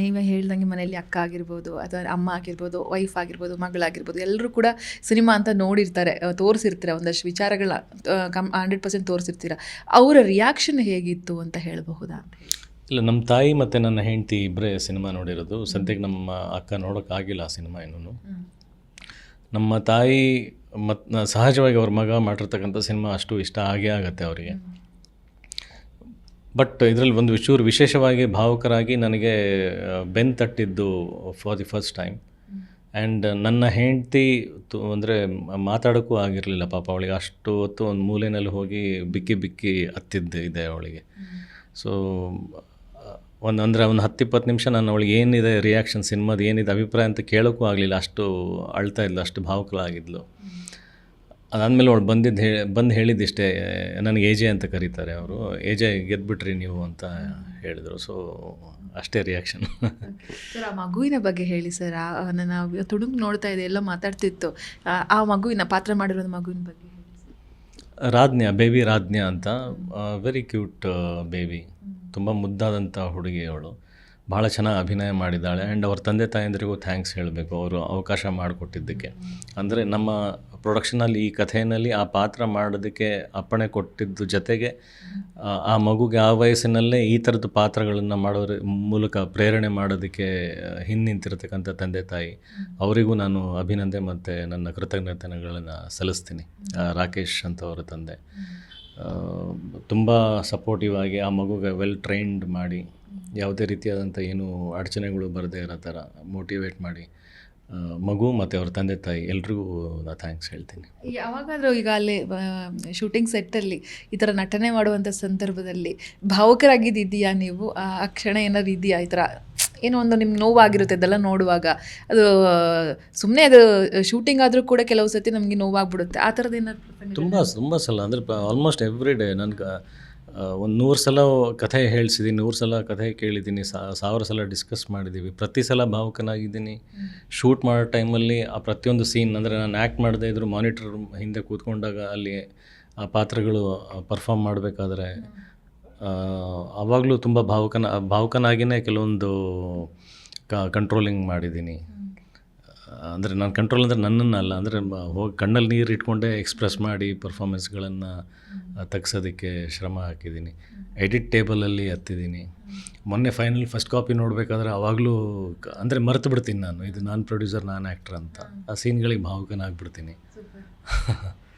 ನೀವೇ ಹೇಳ್ದಂಗೆ ಮನೆಯಲ್ಲಿ ಅಕ್ಕ ಆಗಿರ್ಬೋದು ಅಥವಾ ಅಮ್ಮ ಆಗಿರ್ಬೋದು ವೈಫ್ ಆಗಿರ್ಬೋದು ಮಗಳಾಗಿರ್ಬೋದು ಎಲ್ಲರೂ ಕೂಡ ಸಿನಿಮಾ ಅಂತ ನೋಡಿರ್ತಾರೆ ತೋರಿಸಿರ್ತಾರೆ, ಒಂದಷ್ಟು ವಿಚಾರಗಳ ಕಮ್ ಹಂಡ್ರೆಡ್ ಪರ್ಸೆಂಟ್ ತೋರಿಸಿರ್ತೀರ. ಅವರ ರಿಯಾಕ್ಷನ್ ಹೇಗಿತ್ತು ಅಂತ ಹೇಳಬಹುದಾ? ಇಲ್ಲ ನಮ್ಮ ತಾಯಿ ಮತ್ತು ನನ್ನ ಹೆಂಡತಿ ಇಬ್ಬರೇ ಸಿನಿಮಾ ನೋಡಿರೋದು. ಸದ್ಯಕ್ಕೆ ನಮ್ಮ ಅಕ್ಕ ನೋಡೋಕ್ಕಾಗಿಲ್ಲ ಆ ಸಿನಿಮಾ ಇನ್ನೂ ನಮ್ಮ ತಾಯಿ ಮತ್ತು ಸಹಜವಾಗಿ ಅವ್ರ ಮಗ ಮಾಡಿರ್ತಕ್ಕಂಥ ಸಿನಿಮಾ ಅಷ್ಟು ಇಷ್ಟ ಆಗೇ ಆಗುತ್ತೆ ಅವರಿಗೆ. ಬಟ್ ಇದರಲ್ಲಿ ಒಂದು ವಿಷೂರು ವಿಶೇಷವಾಗಿ ಭಾವುಕರಾಗಿ ನನಗೆ ಬೆನ್ ತಟ್ಟಿದ್ದು for the first time and ನನ್ನ ಹೆಂಡತಿ ಅಂದರೆ ಮಾತಾಡೋಕ್ಕೂ ಆಗಿರಲಿಲ್ಲ ಪಾಪ ಅವಳಿಗೆ. ಅಷ್ಟು ಹೊತ್ತು ಒಂದು ಮೂಲೆಯಲ್ಲಿ ಹೋಗಿ ಬಿಕ್ಕಿ ಬಿಕ್ಕಿ ಹತ್ತಿದ್ದು ಇದೆ ಅವಳಿಗೆ. ಸೊ ಒಂದು, ಅಂದರೆ ಒಂದು ಹತ್ತು ಇಪ್ಪತ್ತು ನಿಮಿಷ ನಾನು ಅವಳಿಗೆ ಏನಿದೆ ರಿಯಾಕ್ಷನ್ ಸಿನಿಮಾದ ಏನಿದೆ ಅಭಿಪ್ರಾಯ ಅಂತ ಕೇಳೋಕ್ಕೂ ಆಗಲಿಲ್ಲ. ಅಷ್ಟು ಅಳ್ತಾ ಇದ್ಲು, ಅಷ್ಟು ಭಾವುಕಳಾಗಿದ್ಲು. ಅದಾದಮೇಲೆ ಅವಳು ಬಂದಿದ್ದು ಹೇ ಬಂದು ಹೇಳಿದ್ದಿಷ್ಟೇ ನನಗೆ ಏಜೆ ಅಂತ ಕರೀತಾರೆ ಅವರು. ಏಜೆ ಗೆದ್ಬಿಟ್ರಿ ನೀವು ಅಂತ ಹೇಳಿದರು. ಸೊ ಅಷ್ಟೇ ರಿಯಾಕ್ಷನ್ ಸರ್ ಆ ಮಗುವಿನ ಬಗ್ಗೆ ಹೇಳಿ ಸರ್. ಆ ನನ್ನ ತುಡುಗು ನೋಡ್ತಾ ಇದೆ ಎಲ್ಲ ಮಾತಾಡ್ತಿತ್ತು. ಆ- ಮಗುವಿನ ಪಾತ್ರ ಮಾಡಿರೋದು ಮಗುವಿನ ಬಗ್ಗೆ. ರಾಜ್ಞಾ ಬೇಬಿ ರಾಜ್ಞಾ ಅಂತ ವೆರಿ ಕ್ಯೂಟ್ ಬೇಬಿ. ತುಂಬ ಮುದ್ದಾದಂಥ ಹುಡುಗಿ ಅವಳು. ಭಾಳ ಚೆನ್ನಾಗಿ ಅಭಿನಯ ಮಾಡಿದ್ದಾಳೆ. ಆ್ಯಂಡ್ ಅವ್ರ ತಂದೆ ತಾಯಂದಿರಿಗೂ ಥ್ಯಾಂಕ್ಸ್ ಹೇಳಬೇಕು. ಅವರು ಅವಕಾಶ ಮಾಡಿಕೊಟ್ಟಿದ್ದಕ್ಕೆ. ಅಂದರೆ ನಮ್ಮ ಪ್ರೊಡಕ್ಷನಲ್ಲಿ ಈ ಕಥೆಯಲ್ಲಿ ಆ ಪಾತ್ರ ಮಾಡೋದಕ್ಕೆ ಅಪ್ಪಣೆ ಕೊಟ್ಟಿದ್ದು ಜೊತೆಗೆ ಆ, ಮಗುಗೆ ಆ ವಯಸ್ಸಿನಲ್ಲೇ ಈ ಥರದ ಪಾತ್ರಗಳನ್ನು ಮಾಡೋದ್ರ ಮೂಲಕ ಪ್ರೇರಣೆ ಮಾಡೋದಕ್ಕೆ ಹಿಂದೆ ನಿಂತಿರ್ತಕ್ಕಂಥ ತಂದೆ ತಾಯಿ ಅವರಿಗೂ ನಾನು ಅಭಿನಂದನೆ ಮತ್ತು ನನ್ನ ಕೃತಜ್ಞತೆಗಳನ್ನು ಸಲ್ಲಿಸ್ತೀನಿ. ರಾಕೇಶ್ ಅಂತ ಅವರ ತಂದೆ. ತುಂಬ ಸಪೋರ್ಟಿವ್ ಆಗಿ ಆ ಮಗುಗೆ ವೆಲ್ ಟ್ರೈನ್ಡ್ ಮಾಡಿ ಯಾವುದೇ ರೀತಿಯಾದಂಥ ಏನು ಅಡಚಣೆಗಳು ಬರದೇ ಇರೋ ಥರ ಮೋಟಿವೇಟ್ ಮಾಡಿ ಮಗು ಮತ್ತು ಅವ್ರ ತಂದೆ ತಾಯಿ ಎಲ್ರಿಗೂ ನಾನು ಥ್ಯಾಂಕ್ಸ್ ಹೇಳ್ತೀನಿ. ಯಾವಾಗಾದರೂ ಈಗ ಅಲ್ಲಿ ಶೂಟಿಂಗ್ ಸೆಟ್ಟಲ್ಲಿ ಈ ಥರ ನಟನೆ ಮಾಡುವಂಥ ಸಂದರ್ಭದಲ್ಲಿ ಭಾವುಕರಾಗಿದ್ದಿದೆಯಾ ನೀವು? ಆ ಆ ಕ್ಷಣ ಏನಾದ್ರು ಇದೆಯಾ ಈ ಥರ ಏನೋ ಒಂದು ನಿಮ್ಗೆ ನೋವಾಗಿರುತ್ತೆ ಅದೆಲ್ಲ ನೋಡುವಾಗ. ಅದು ಸುಮ್ಮನೆ ಅದು ಶೂಟಿಂಗ್ ಆದರೂ ಕೂಡ ಕೆಲವು ಸತಿ ನಮಗೆ ನೋವಾಗ್ಬಿಡುತ್ತೆ. ಆ ಥರದ್ದು ಏನಾದ್ರು ತುಂಬ ತುಂಬ ಸಲ ಅಂದರೆ ಆಲ್ಮೋಸ್ಟ್ ಎವ್ರಿ ಡೇ ನನಗೆ ಒಂದು ನೂರು ಸಲ ಕಥೆ ಹೇಳಿಸಿದ್ದೀನಿ ನೂರು ಸಲ ಕಥೆ ಕೇಳಿದ್ದೀನಿ ಸಾವಿರ ಸಲ ಡಿಸ್ಕಸ್ ಮಾಡಿದ್ದೀವಿ ಪ್ರತಿ ಸಲ ಭಾವುಕನಾಗಿದ್ದೀನಿ. ಶೂಟ್ ಮಾಡೋ ಟೈಮಲ್ಲಿ ಆ ಪ್ರತಿಯೊಂದು ಸೀನ್ ಅಂದರೆ ನಾನು ಆ್ಯಕ್ಟ್ ಮಾಡದೇ ಇದ್ದರೂ ಮಾನಿಟರ್ ಹಿಂದೆ ಕೂತ್ಕೊಂಡಾಗ ಅಲ್ಲಿ ಆ ಪಾತ್ರಗಳು ಪರ್ಫಾರ್ಮ್ ಮಾಡಬೇಕಾದ್ರೆ ಆವಾಗಲೂ ತುಂಬ ಭಾವುಕನ ಭಾವುಕನಾಗಿಯೇ ಕೆಲವೊಂದು ಕಂಟ್ರೋಲಿಂಗ್ ಮಾಡಿದ್ದೀನಿ ಅಂದರೆ ನಾನು ಕಂಟ್ರೋಲ್ ಅಂದರೆ ನನ್ನನ್ನು ಅಲ್ಲ ಅಂದರೆ ಹೋಗಿ ಕಣ್ಣಲ್ಲಿ ನೀರು ಇಟ್ಕೊಂಡೇ ಎಕ್ಸ್ಪ್ರೆಸ್ ಮಾಡಿ ಪರ್ಫಾರ್ಮೆನ್ಸ್ಗಳನ್ನು ತೆಗ್ಸೋದಕ್ಕೆ ಶ್ರಮ ಹಾಕಿದ್ದೀನಿ. ಎಡಿಟ್ ಟೇಬಲಲ್ಲಿ ಹತ್ತಿದ್ದೀನಿ. ಮೊನ್ನೆ ಫೈನಲ್ ಫಸ್ಟ್ ಕಾಪಿ ನೋಡಬೇಕಾದ್ರೆ ಆವಾಗಲೂ ಅಂದರೆ ಮರೆತು ಬಿಡ್ತೀನಿ ನಾನು. ಇದು ನಾನು ಪ್ರೊಡ್ಯೂಸರ್ ನಾನು ಆ್ಯಕ್ಟ್ರ್ ಅಂತ. ಆ ಸೀನ್ಗಳಿಗೆ ಭಾವುಕನಾಗ್ಬಿಡ್ತೀನಿ.